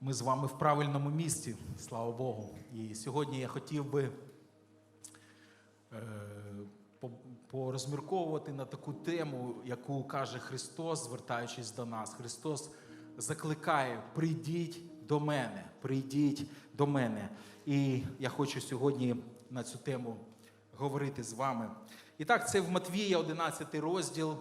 Ми з вами в правильному місці, слава Богу. І сьогодні я хотів би е, порозмірковувати на таку тему, яку каже Христос, звертаючись до нас. Христос закликає: прийдіть до мене, прийдіть до мене. І я хочу сьогодні на цю тему говорити з вами. І так, це в Матвія, 11 розділ,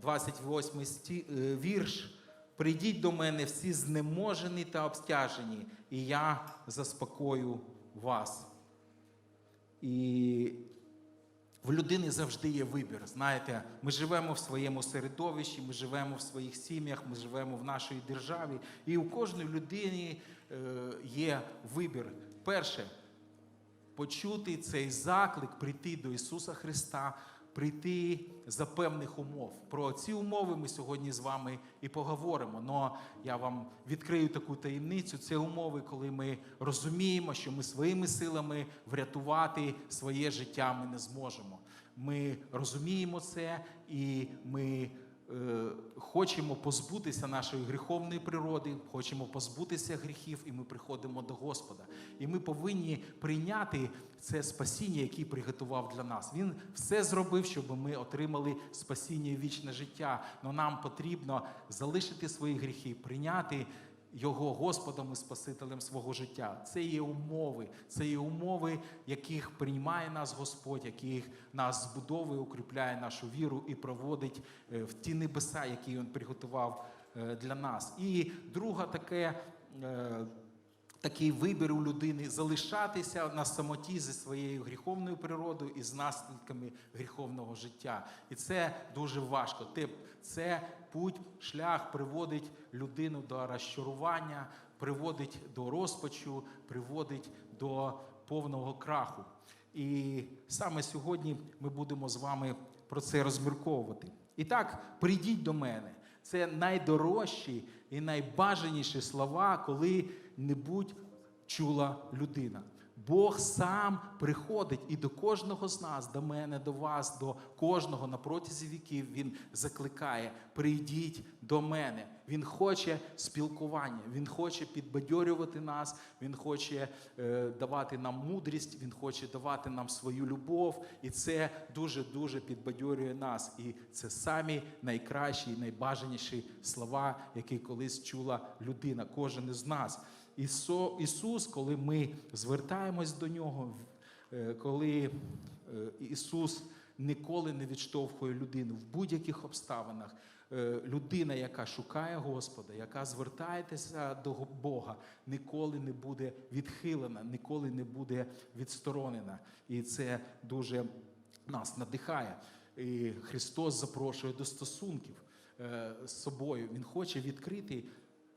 28 сті- е, вірш. Прийдіть до мене всі знеможені та обстяжені, і я заспокою вас. І в людини завжди є вибір. Знаєте, ми живемо в своєму середовищі, ми живемо в своїх сім'ях, ми живемо в нашій державі. І у кожної людини е, є вибір. Перше, почути цей заклик, прийти до Ісуса Христа, прийти за певних умов. Про ці умови ми сьогодні з вами і поговоримо. Но я вам відкрию таку таємницю. Це умови, коли ми розуміємо, що ми своїми силами врятувати своє життя ми не зможемо. Ми розуміємо це і ми хочемо позбутися нашої гріховної природи, хочемо позбутися гріхів, і ми приходимо до Господа. І ми повинні прийняти це спасіння, яке приготував для нас. Він все зробив, щоб ми отримали спасіння і вічне життя. Но нам потрібно залишити свої гріхи, прийняти. Його Господом і Спасителем свого життя. Це є умови, це є умови, яких приймає нас Господь, яких нас збудовує, укріпляє нашу віру і проводить е, в ті небеса, які Він приготував е, для нас. І друга таке. Такий вибір у людини залишатися на самоті зі своєю гріховною природою і з наслідками гріховного життя. І це дуже важко. Це путь, шлях приводить людину до розчарування, приводить до розпачу, приводить до повного краху. І саме сьогодні ми будемо з вами про це розмірковувати. І так, прийдіть до мене. Це найдорожчі і найбажаніші слова, коли-небудь чула людина. Бог сам приходить і до кожного з нас, до мене, до вас, до кожного на протязі віків Він закликає: прийдіть до мене. Він хоче спілкування, він хоче підбадьорювати нас, він хоче е, давати нам мудрість, він хоче давати нам свою любов, і це дуже дуже підбадьорює нас. І це самі найкращі, найбажаніші слова, які колись чула людина, кожен із нас. Ісус, коли ми звертаємось до Нього, е, коли е, Ісус ніколи не відштовхує людину в будь-яких обставинах. Е, Людина, яка шукає Господа, яка звертається до Бога, ніколи не буде відхилена, ніколи не буде відсторонена. І це дуже нас надихає. І Христос запрошує до стосунків з собою. Він хоче відкрити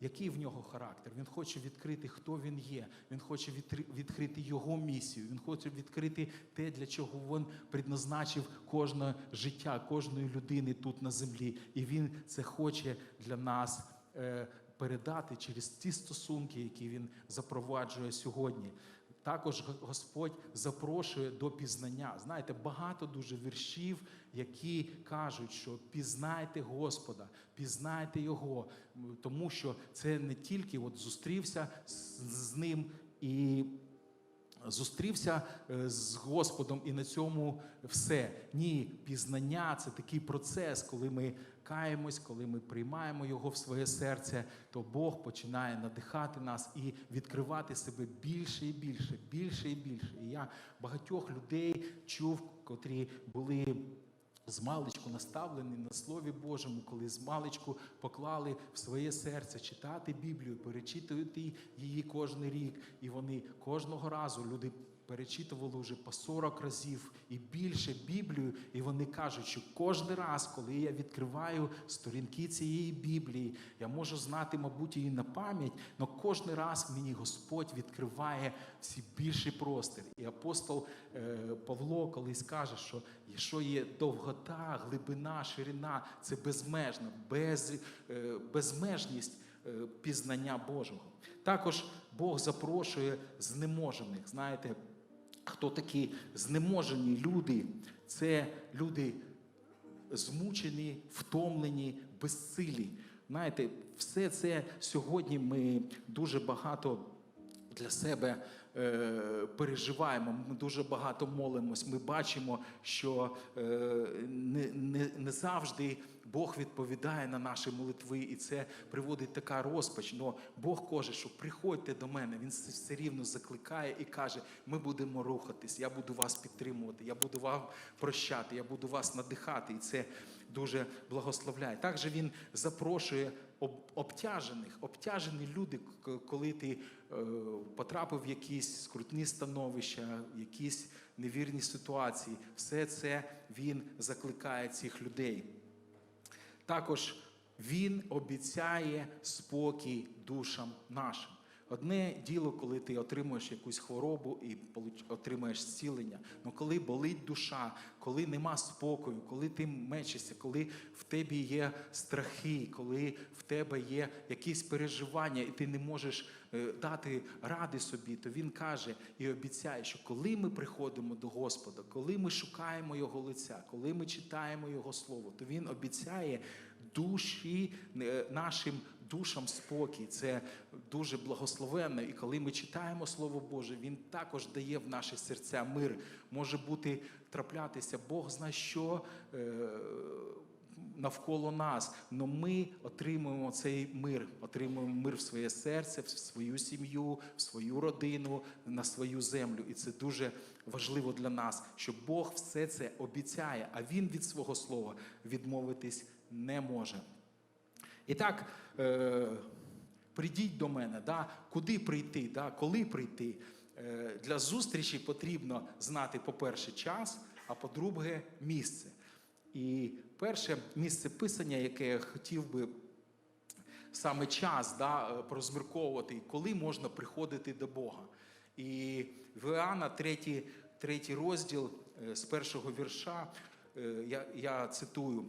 який в нього характер. Він хоче відкрити, хто він є. Він хоче відкрити його місію. Він хоче відкрити те, для чого він предназначив кожне життя, кожної людини тут на землі. І він це хоче для нас е, передати через ті стосунки, які він запроваджує сьогодні. Також Господь запрошує до пізнання. Знаєте, багато дуже віршів, які кажуть, що пізнайте Господа, пізнайте Його, тому що це не тільки от зустрівся з, ним і зустрівся е, з Господом, і на цьому все. Ні, пізнання це такий процес, коли ми каємось, коли ми приймаємо його в своє серце, то Бог починає надихати нас і відкривати себе більше і більше, більше і більше. І я багатьох людей чув, котрі були. З наставлені на Слові Божому, коли з маличку поклали в своє серце читати Біблію, перечитувати її кожен рік. І вони кожного разу люди перечитували вже по 40 разів і більше Біблію. І вони кажуть, що кожен раз, коли я відкриваю сторінки цієї Біблії, я можу знати, мабуть, її на пам'ять, але кожен раз мені Господь відкриває всі більший простір. І апостол е, Павло колись каже, що якщо є довгота, глибина, ширина, це безмежно, без, е, безмежність е, пізнання Божого. Також Бог запрошує знеможених. Знаєте, хто такі знеможені люди? Це люди змучені, втомлені, безсилі. Знаєте, все це сьогодні ми дуже багато для себе е, переживаємо. Ми дуже багато молимось. Ми бачимо, що е, не, не, не завжди Бог відповідає на наші молитви, і це приводить така розпач. Но Бог каже, що приходьте до мене. Він все- рівно закликає і каже: ми будемо рухатись, я буду вас підтримувати, я буду вам прощати, я буду вас надихати. І це дуже благословляє. Також він запрошує об- обтяжених, обтяжені люди, коли ти е, потрапив в якісь скрутні становища, якісь невірні ситуації. Все це він закликає цих людей. Також він обіцяє спокій душам нашим. Одне діло, коли ти отримуєш якусь хворобу і отримуєш зцілення. Ну коли болить душа, коли нема спокою, коли ти мечешся, коли в тебе є страхи, коли в тебе є якісь переживання, і ти не можеш е, дати ради собі, то він каже і обіцяє, що коли ми приходимо до Господа, коли ми шукаємо Його лиця, коли ми читаємо Його Слово, то він обіцяє душі е, нашим душам спокій. Це дуже благословенно. І коли ми читаємо Слово Боже, Він також дає в наші серця мир. Може бути траплятися Бог зна що. е, Навколо нас, але ми отримуємо цей мир, отримуємо мир в своє серце, в свою сім'ю, в свою родину, на свою землю. І це дуже важливо для нас, що Бог все це обіцяє, а Він від свого слова відмовитись не може. І так, е, прийдіть до мене, да? куди прийти, да? коли прийти. Е, для зустрічі потрібно знати, по-перше, час, а по-друге, місце. І перше місце писання, яке я хотів би саме час да, е, коли можна приходити до Бога. І в Іоанна, третій, третій розділ е, з першого вірша, е, я, я цитую: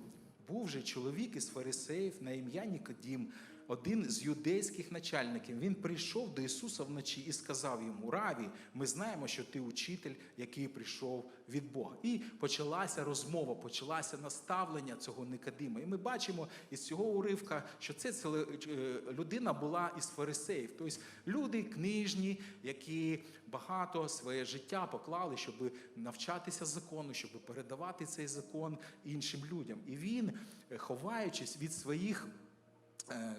був же чоловік із фарисеїв на ім'я Нікодім, один з юдейських начальників. Він прийшов до Ісуса вночі і сказав йому: Раві, ми знаємо, що ти учитель, який прийшов від Бога. І почалася розмова, почалося наставлення цього Никодима. І ми бачимо із цього уривка, що це е, людина була із фарисеїв, тобто люди книжні, які багато своє життя поклали, щоб навчатися закону, щоб передавати цей закон іншим людям. І він, е, ховаючись від своїх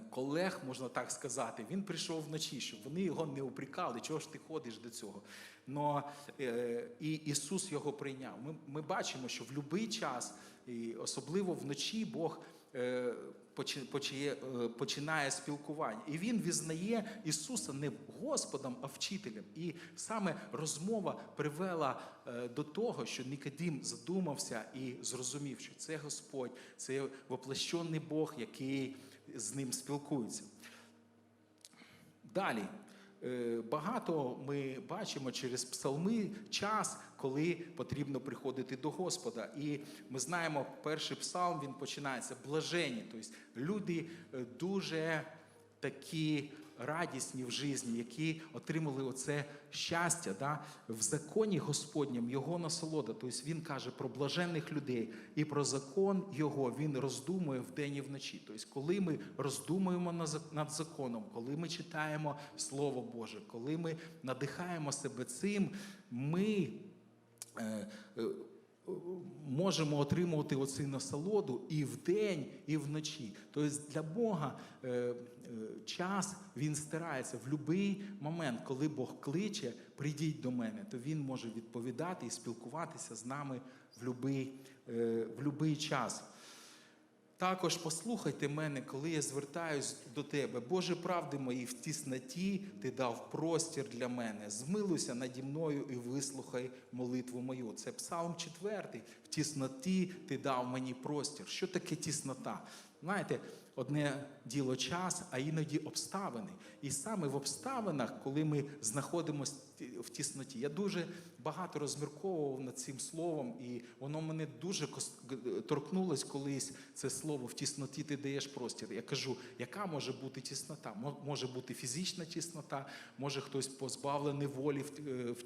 колег, можна так сказати, він прийшов вночі, щоб вони його не упрекали, чого ж ти ходиш до цього. Но е, і Ісус його прийняв. Ми, ми бачимо, що в будь-який час, і особливо вночі, Бог е, е, починає спілкування. І він визнає Ісуса не Господом, а вчителем. І саме розмова привела е, до того, що Нікодим задумався і зрозумів, що це Господь, це воплощений Бог, який з ним спілкуються. Далі. Е, Багато ми бачимо через псалми час, коли потрібно приходити до Господа. І ми знаємо, перший псалм він починається блажені. Тобто люди е, дуже такі радісні в житті, які отримали оце щастя да? в законі Господнім, його насолода. Тобто він каже про блаженних людей і про закон його він роздумує вдень і вночі. Тобто, коли ми роздумуємо над законом, коли ми читаємо Слово Боже, коли ми надихаємо себе цим, ми. е, е, Можемо отримувати оцю насолоду і вдень, і вночі. Тобто для Бога е, е, час він старається в будь-який момент, коли Бог кличе, прийдіть до мене, то він може відповідати і спілкуватися з нами в будь-який, е, час. Також послухайте мене, коли я звертаюсь до тебе. Боже правди мої, в тісноті ти дав простір для мене. Змилуйся наді мною і вислухай молитву мою. Це Псалм 4. В тісноті ти дав мені простір. Що таке тіснота? Знаєте, одне діло час, а іноді обставини. І саме в обставинах, коли ми знаходимося в тісноті, я дуже багато розмірковував над цим словом, і воно мене дуже торкнулось колись. Це слово в тісноті ти даєш простір. Я кажу, яка може бути тіснота? Може бути фізична тіснота, може хтось позбавлений волі в, е, в,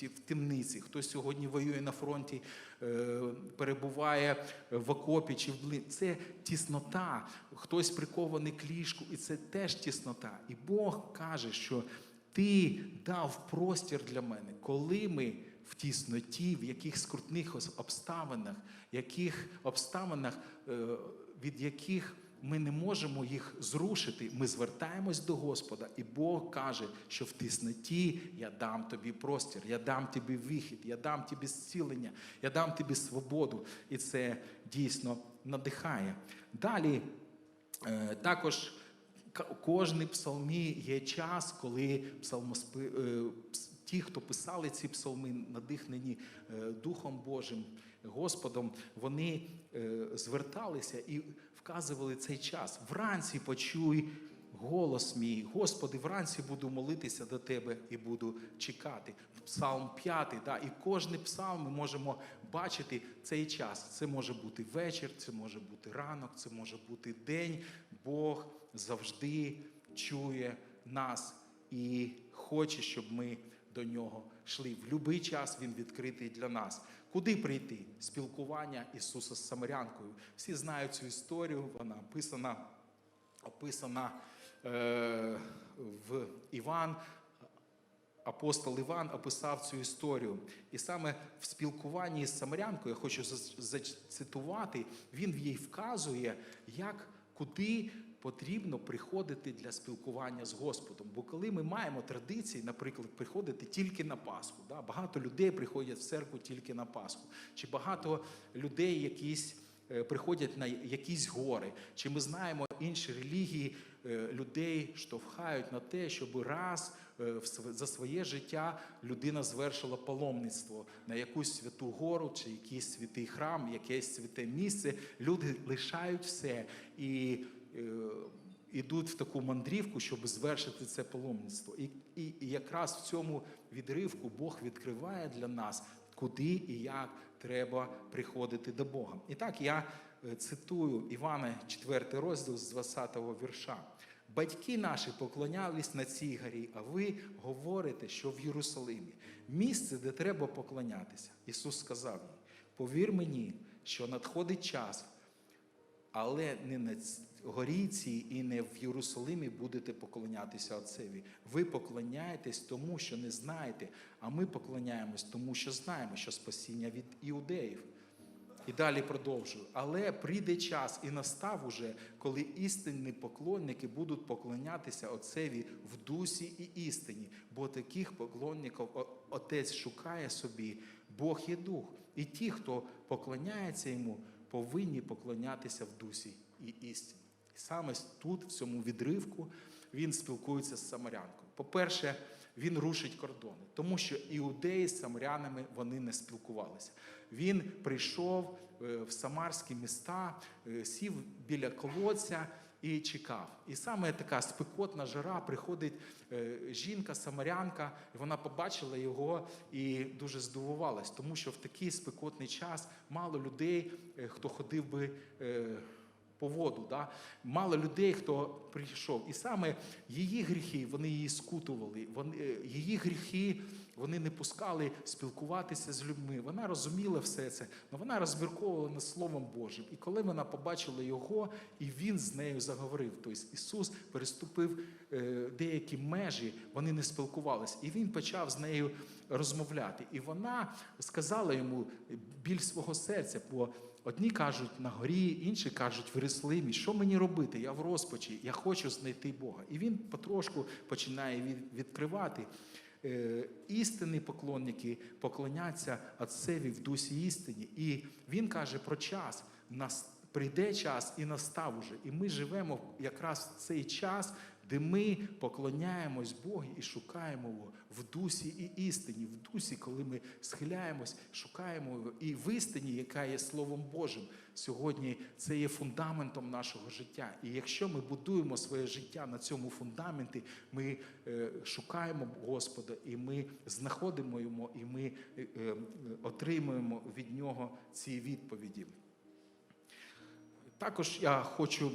в, в темниці, хтось сьогодні воює на фронті, е, перебуває в окопі чи в блин. Це тіснота. Хто хтось прикований к ліжку, і це теж тіснота. І Бог каже, що ти дав простір для мене, коли ми в тісноті, в яких скрутних обставинах, яких обставинах, е, від яких ми не можемо їх зрушити, ми звертаємось до Господа, і Бог каже, що в тісноті я дам тобі простір, я дам тобі вихід, я дам тобі зцілення, я дам тобі свободу. І це дійсно надихає. Далі також Ка- Кожний псалмі є час, коли псалмоспи... е, ті, хто писали ці псалми, надихнені е, Духом Божим, Господом, вони е, зверталися і вказували цей час. Вранці почуй голос мій, Господи, вранці буду молитися до Тебе і буду чекати. Псалм 5, да, і кожний псалм ми можемо бачити цей час. Це може бути вечір, це може бути ранок, це може бути день. Бог завжди чує нас і хоче, щоб ми до нього йшли. В будь-який час він відкритий для нас. Куди прийти? Спілкування Ісуса з Самарянкою. Всі знають цю історію, вона описана, описана в Іван. Апостол Іван описав цю історію. І саме в спілкуванні з Самарянкою, я хочу зацитувати, він їй вказує, як куди потрібно приходити для спілкування з Господом. Бо коли ми маємо традиції, наприклад, приходити тільки на Пасху, да? багато людей приходять в церкву тільки на Пасху, чи багато людей якісь. Е, Приходять на якісь гори, чи ми знаємо інші релігії е, людей штовхають на те, щоб раз е, за своє життя людина звершила паломництво на якусь святу гору, чи якийсь святий храм, якесь святе місце. Люди лишають все і ідуть в таку мандрівку, щоб звершити це паломництво. І, і, і якраз в цьому відривку Бог відкриває для нас, куди і як треба приходити до Бога. І так я е, цитую Івана 4 розділ з 20 вірша. Батьки наші поклонялись на цій горі, а ви говорите, що в Єрусалимі місце, де треба поклонятися. Ісус сказав їй: повір мені, що надходить час, але не на ц- горі цій і не в Єрусалимі будете поклонятися Отцеві. Ви поклоняєтесь тому, що не знаєте, а ми поклоняємось тому, що знаємо, що спасіння від іудеїв. І далі продовжую. Але прийде час і настав уже, коли істинні поклонники будуть поклонятися Отцеві в дусі і істині, бо таких поклонників Отець шукає собі, Бог є дух. І ті, хто поклоняється йому, повинні поклонятися в дусі і істині. І саме тут, в цьому відривку, він спілкується з самарянкою. По-перше, він рушить кордони, тому що іудеї з самарянами вони не спілкувалися. Він прийшов е, в самарські міста, е, сів біля колодця і чекав. І саме така спекотна жара приходить е, жінка, самарянка, і вона побачила його і дуже здивувалась, тому що в такий спекотний час мало людей, е, хто ходив би. е, по воду, да? мало людей, хто прийшов. І саме її гріхи вони її скутували. Вони, її гріхи вони не пускали спілкуватися з людьми. Вона розуміла все це, але вона розмірковувала над Словом Божим. І коли вона побачила його, і він з нею заговорив. Тобто Ісус переступив е, деякі межі, вони не спілкувалися. І він почав з нею розмовляти. І вона сказала йому біль свого серця. бо Одні кажуть на горі, інші кажуть в Єрусалимі, що мені робити? Я в розпачі, я хочу знайти Бога. І він потрошку починає відкривати. Е, Істинні поклонники поклоняться Отцеві в дусі істині. І він каже про час. Прийде час і настав уже. І ми живемо якраз в цей час, де ми поклоняємось Богу і шукаємо його в дусі і істині, в дусі, коли ми схиляємось, шукаємо його, і в істині, яка є Словом Божим. Сьогодні це є фундаментом нашого життя. І якщо ми будуємо своє життя на цьому фундаменті, ми е, шукаємо Господа, і ми знаходимо його, і ми е, е, отримуємо від нього ці відповіді. Також я хочу.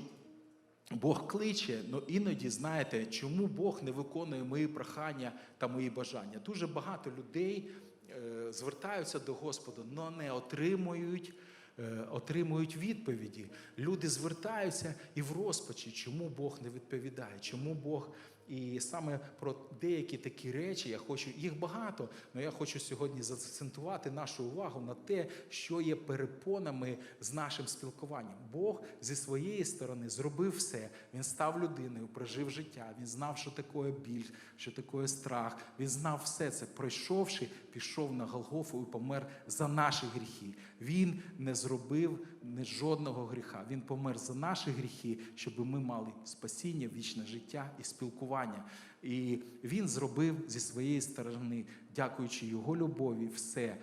Бог кличе, але іноді знаєте, чому Бог не виконує мої прохання та мої бажання. Дуже багато людей е, звертаються до Господа, але не отримують е, отримують відповіді. Люди звертаються і в розпачі, чому Бог не відповідає, чому Бог. І саме про деякі такі речі я хочу, їх багато, але я хочу сьогодні заакцентувати нашу увагу на те, що є перепонами з нашим спілкуванням. Бог зі своєї сторони зробив все. Він став людиною, прожив життя. Він знав, що таке біль, що таке страх. Він знав все це. Пройшовши, пішов на Голгофу і помер за наші гріхи. Він не зробив не жодного гріха. Він помер за наші гріхи, щоб ми мали спасіння, вічне життя і спілкування. І він зробив зі своєї сторони, дякуючи його любові, все.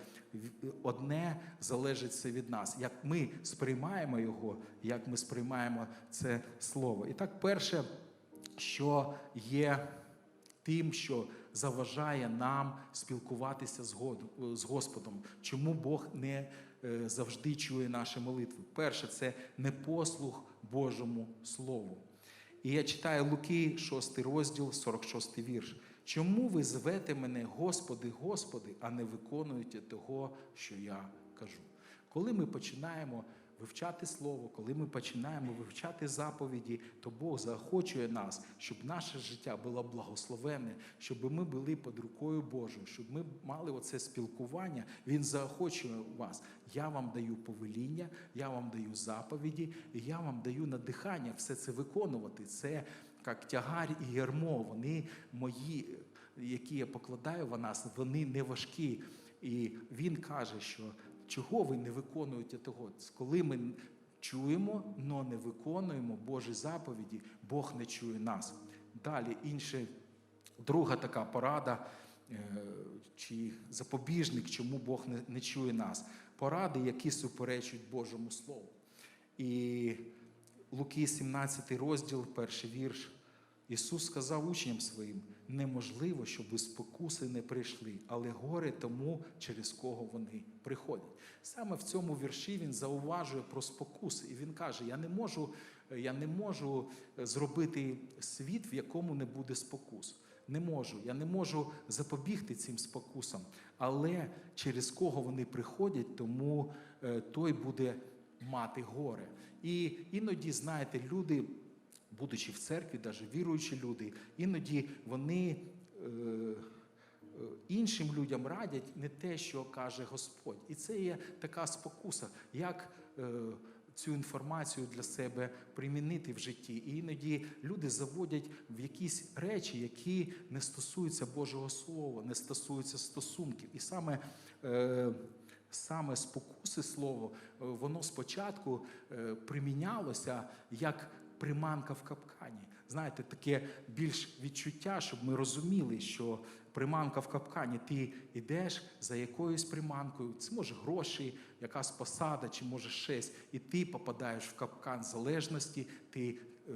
Одне залежить це від нас, як ми сприймаємо його, як ми сприймаємо це слово. І так, перше, що є тим, що заважає нам спілкуватися з Господом, чому Бог не е, завжди чує наші молитви. Перше, це непослух Божому Слову. І я читаю Луки, 6 розділ, 46 вірш. Чому ви звете мене, Господи, Господи, а не виконуєте того, що я кажу? Коли ми починаємо вивчати Слово, коли ми починаємо вивчати заповіді, то Бог заохочує нас, щоб наше життя було благословенне, щоб ми були під рукою Божою, щоб ми мали оце спілкування. Він заохочує вас. Я вам даю повеління, я вам даю заповіді, і я вам даю надихання все це виконувати. Це як тягар і ярмо. Вони мої, які я покладаю в нас, вони не важкі. І він каже, що чого ви не виконуєте того? Коли ми чуємо, але не виконуємо Божі заповіді, Бог не чує нас. Далі інше, друга така порада е, чи запобіжник, чому Бог не чує нас. Поради, які суперечують Божому Слову. І Луки, 17 розділ, перший вірш. Ісус сказав учням своїм: неможливо, щоб спокуси не прийшли, але горе тому, через кого вони приходять. Саме в цьому вірші він зауважує про спокуси, і він каже: Я не можу, я не можу зробити світ, в якому не буде спокус. Не можу, я не можу запобігти цим спокусам, але через кого вони приходять, тому е, той буде мати горе. І іноді, знаєте, люди будучи в церкві, навіть віруючі люди, іноді вони е, е, іншим людям радять не те, що каже Господь. І це є така спокуса, як е, цю інформацію для себе примінити в житті. І іноді люди заводять в якісь речі, які не стосуються Божого Слова, не стосуються стосунків. І саме Саме спокуси слово, воно спочатку примінялося як приманка в капкані. Знаєте, таке більш відчуття, щоб ми розуміли, що приманка в капкані, ти йдеш за якоюсь приманкою, це може гроші, якась посада, чи може щось, і ти попадаєш в капкан залежності, ти е,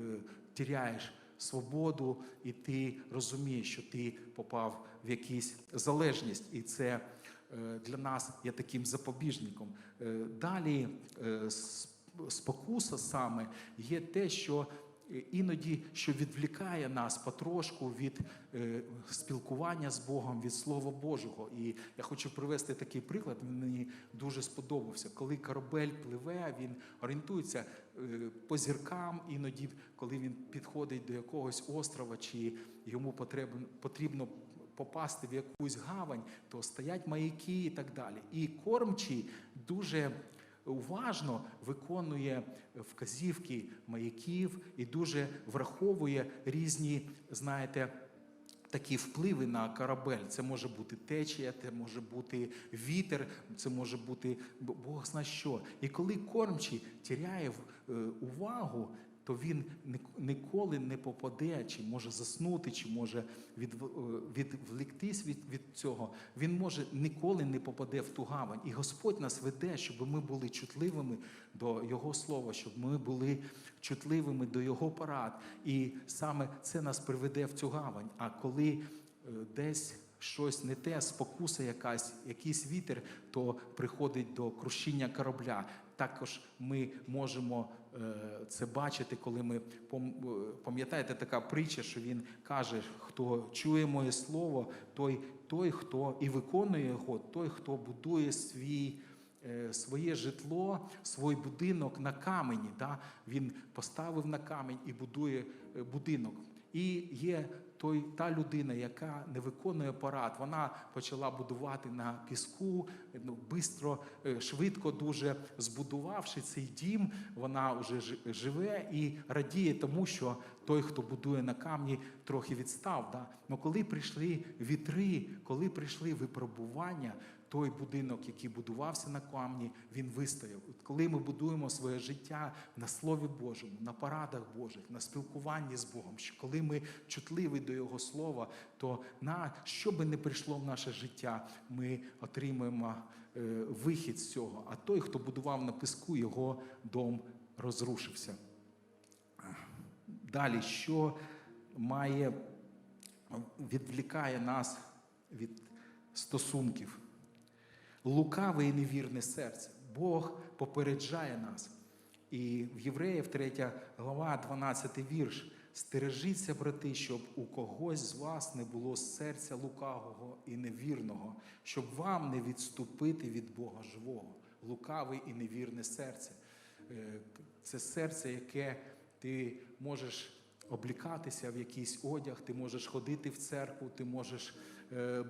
тіряєш свободу, і ти розумієш, що ти попав в якусь залежність, і це е, для нас є таким запобіжником. Е, Далі е, спокуса саме є те, що е, іноді що відвлікає нас потрошку від е, спілкування з Богом, від Слова Божого. І я хочу привести такий приклад. Він мені дуже сподобався. Коли корабель пливе, він орієнтується е, по зіркам, іноді, коли він підходить до якогось острова, чи йому потрібно, потрібно попасти в якусь гавань, то стоять маяки і так далі. І кормчий дуже уважно виконує вказівки маяків і дуже враховує різні, знаєте, такі впливи на корабель. Це може бути течія, це може бути вітер, це може бути Бог зна що. І коли кормчий тіряє е, увагу, то він ніколи не попаде, чи може заснути, чи може від, відвліктись від, від цього. Він може ніколи не попаде в ту гавань. І Господь нас веде, щоб ми були чутливими до Його слова, щоб ми були чутливими до Його порад. І саме це нас приведе в цю гавань. А коли е, десь щось не те, спокуса якась, якийсь вітер, то приходить до крушіння корабля. Також ми можемо е, це бачити, коли ми е, пам'ятаєте така притча, що він каже: хто чує моє слово, той, той, хто і виконує його, той, хто будує свій е, своє житло, свій будинок на камені. Да? Він поставив на камінь і будує е, будинок. І є той, та людина, яка не виконує парад, вона почала будувати на піску, ну, бистро, е, швидко дуже збудувавши цей дім, вона вже живе і радіє тому, що той, хто будує на камні, трохи відстав. Да? Но коли прийшли вітри, коли прийшли випробування, той будинок, який будувався на камні, він вистояв. Коли ми будуємо своє життя на Слові Божому, на порадах Божих, на спілкуванні з Богом, що коли ми чутливі до Його Слова, то на що би не прийшло в наше життя, ми отримуємо е, вихід з цього. А той, хто будував на піску, його дом розрушився. Далі, що має відвлікає нас від стосунків? Лукаве і невірне серце. Бог попереджає нас. І в Євреїв 3 глава, 12 вірш. Стережіться, брати, щоб у когось з вас не було серця лукавого і невірного, щоб вам не відступити від Бога живого. Лукаве і невірне серце. Е, Це серце, яке ти можеш облікатися в якийсь одяг, ти можеш ходити в церкву, ти можеш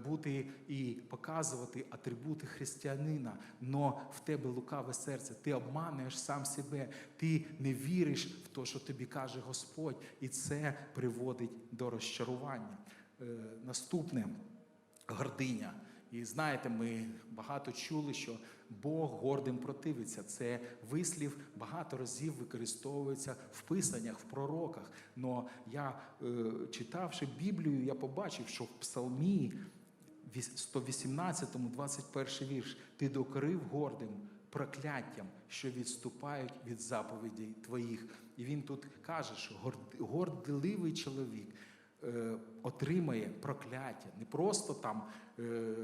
бути і показувати атрибути християнина, но в тебе лукаве серце, ти обмануєш сам себе, ти не віриш в те, що тобі каже Господь, і це приводить до розчарування. Е, Наступне. Гординя. І знаєте, ми багато чули, що Бог гордим противиться. Це вислів багато разів використовується в писаннях, в пророках. Но я, е, читавши Біблію, я побачив, що в Псалмі 118, 21 вірш, ти докорив гордим прокляттям, що відступають від заповідей твоїх. І він тут каже, що горд- горделивий чоловік отримає прокляття. Не просто там е,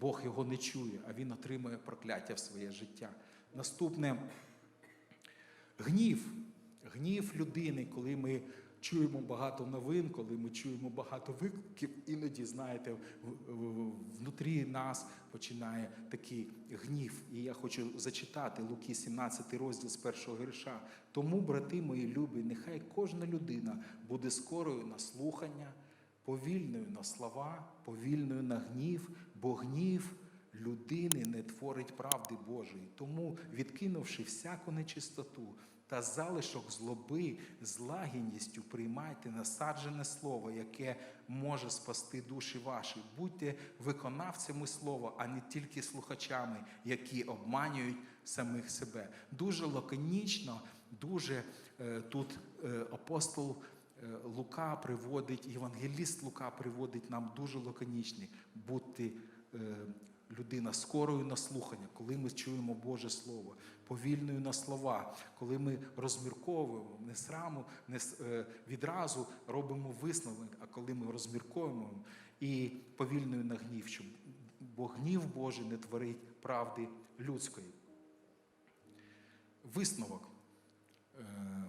Бог його не чує, а він отримує прокляття в своє життя. Наступне гнів. Гнів людини, коли ми чуємо багато новин, коли ми чуємо багато викликів, іноді, знаєте, внутрі нас починає такий гнів. І я хочу зачитати Луки 17 розділ з першого вірша. Тому, брати мої любі, нехай кожна людина буде скорою на слухання, повільною на слова, повільною на гнів, бо гнів людини не творить правди Божої. Тому, відкинувши всяку нечистоту та залишок злоби, з лагідністю приймайте насаджене слово, яке може спасти душі ваші. Будьте виконавцями слова, а не тільки слухачами, які обманюють самих себе. Дуже лаконічно, дуже е, тут е, апостол. Е, Лука приводить, євангеліст Лука приводить нам дуже лаконічний бути людина скорою на слухання, коли ми чуємо Боже Слово, повільною на слова, коли ми розмірковуємо, не сраму, не е, відразу робимо висновок, а коли ми розмірковуємо і повільною на гнів, щоб бо гнів Божий не творить правди людської. Висновок. Е,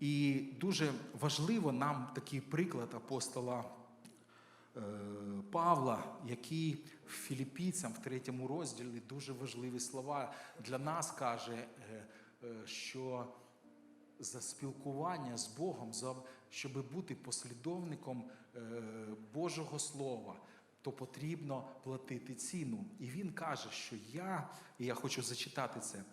і дуже важливо нам такий приклад апостола Павла, який філіппійцям в третьому розділі дуже важливі слова для нас каже, е, е, що за спілкування з Богом, щоб бути послідовником е, Божого Слова, то потрібно платити ціну. І він каже, що я, і я хочу зачитати це.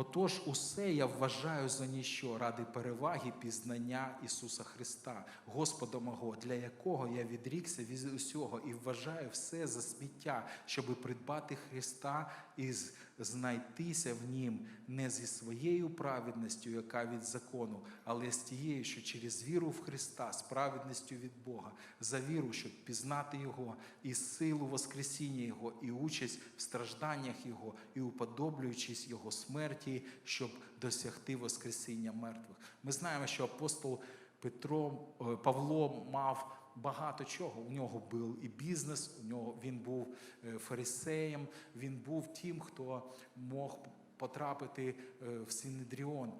Отож, усе я вважаю за ніщо ради переваги пізнання Ісуса Христа, Господа мого, для якого я відрікся від усього і вважаю все за сміття, щоби придбати Христа і з- знайтися в Нім не зі своєю праведністю, яка від закону, але з тією, що через віру в Христа, з праведністю від Бога, за віру, щоб пізнати Його, і силу Воскресіння Його, і участь в стражданнях Його, і уподоблюючись Його смерті, щоб досягти Воскресіння мертвих. Ми знаємо, що апостол Петро е, Павло мав багато чого. У нього був і бізнес, у нього він був е, фарисеєм, він був тим, хто мог потрапити е, в Синедріон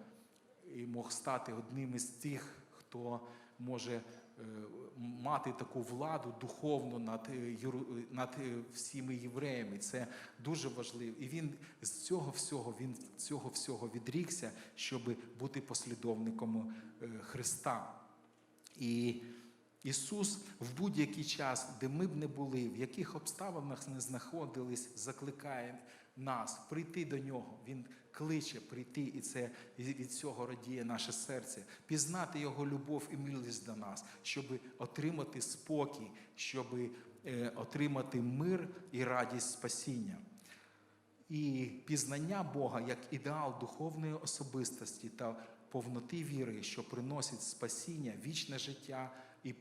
і мог стати одним із тих, хто може е, мати таку владу духовну над, над всіми євреями. Це дуже важливо. І він з цього всього, він цього всього відрікся, щоб бути послідовником Христа. І Ісус в будь-який час, де ми б не були, в яких обставинах не знаходились, закликає нас прийти до нього. Він кличе прийти, і це від цього радіє наше серце, пізнати Його любов і милість до нас, щоб отримати спокій, щоб е, отримати мир і радість спасіння. І пізнання Бога як ідеал духовної особистості та повноти віри, що приносить спасіння, вічне життя і е,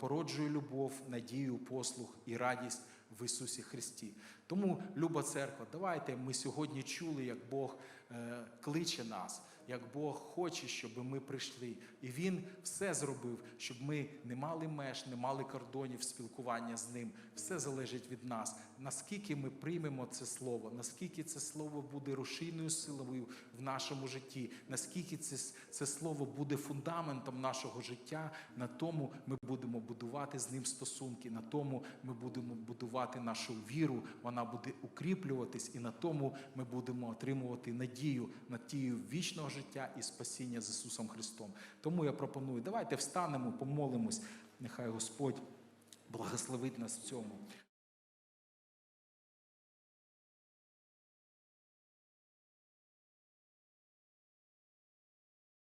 породжує любов, надію, послуг і радість в Ісусі Христі. Тому, люба церква, давайте ми сьогодні чули, як Бог е, кличе нас, як Бог хоче, щоб ми прийшли. І Він все зробив, щоб ми не мали меж, не мали кордонів спілкування з ним. Все залежить від нас. Наскільки ми приймемо це слово, наскільки це слово буде рушійною силою в нашому житті, наскільки це, це слово буде фундаментом нашого життя, на тому ми будемо будувати з ним стосунки, на тому ми будемо будувати нашу віру, вона буде укріплюватись, і на тому ми будемо отримувати надію, надію вічного життя і спасіння з Ісусом Христом. Тому я пропоную, давайте встанемо, помолимось. Нехай Господь благословить нас в цьому.